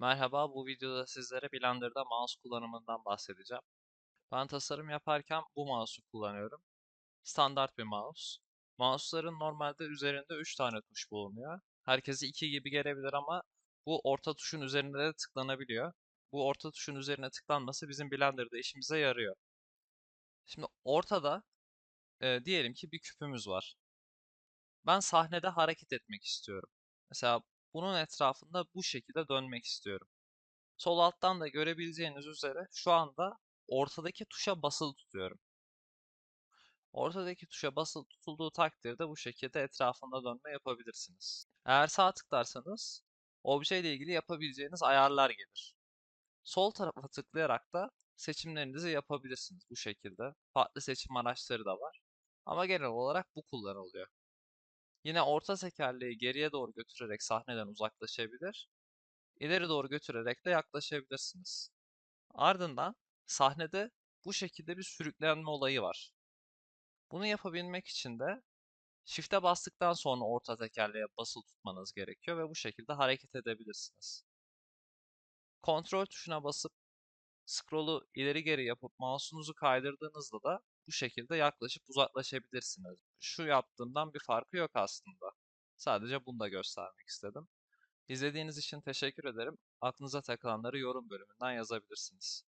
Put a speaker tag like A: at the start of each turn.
A: Merhaba, bu videoda sizlere Blender'da mouse kullanımından bahsedeceğim. Ben tasarım yaparken bu mouse'u kullanıyorum. Standart bir mouse. Mouse'ların normalde üzerinde 3 tane tuş bulunuyor. Herkese 2 gibi gelebilir ama bu orta tuşun üzerinde de tıklanabiliyor. Bu orta tuşun üzerine tıklanması bizim Blender'da işimize yarıyor. Şimdi ortada e, diyelim ki bir küpümüz var. Ben sahnede hareket etmek istiyorum. Mesela bunun etrafında bu şekilde dönmek istiyorum. Sol alttan da görebileceğiniz üzere şu anda ortadaki tuşa basılı tutuyorum. Ortadaki tuşa basılı tutulduğu takdirde bu şekilde etrafında dönme yapabilirsiniz. Eğer sağ tıklarsanız obje ile ilgili yapabileceğiniz ayarlar gelir. Sol tarafa tıklayarak da seçimlerinizi yapabilirsiniz bu şekilde. Farklı seçim araçları da var. Ama genel olarak bu kullanılıyor. Yine orta tekerleği geriye doğru götürerek sahneden uzaklaşabilir ileri doğru götürerek de yaklaşabilirsiniz. Ardından sahnede bu şekilde bir sürüklenme olayı var. Bunu yapabilmek için de Shift'e bastıktan sonra orta tekerleğe basılı tutmanız gerekiyor ve bu şekilde hareket edebilirsiniz. Kontrol tuşuna basıp scroll'u ileri geri yapıp mouse'unuzu kaydırdığınızda da bu şekilde yaklaşıp uzaklaşabilirsiniz. Şu yaptığımdan bir farkı yok aslında. Sadece bunu da göstermek istedim. İzlediğiniz için teşekkür ederim. Aklınıza takılanları yorum bölümünden yazabilirsiniz.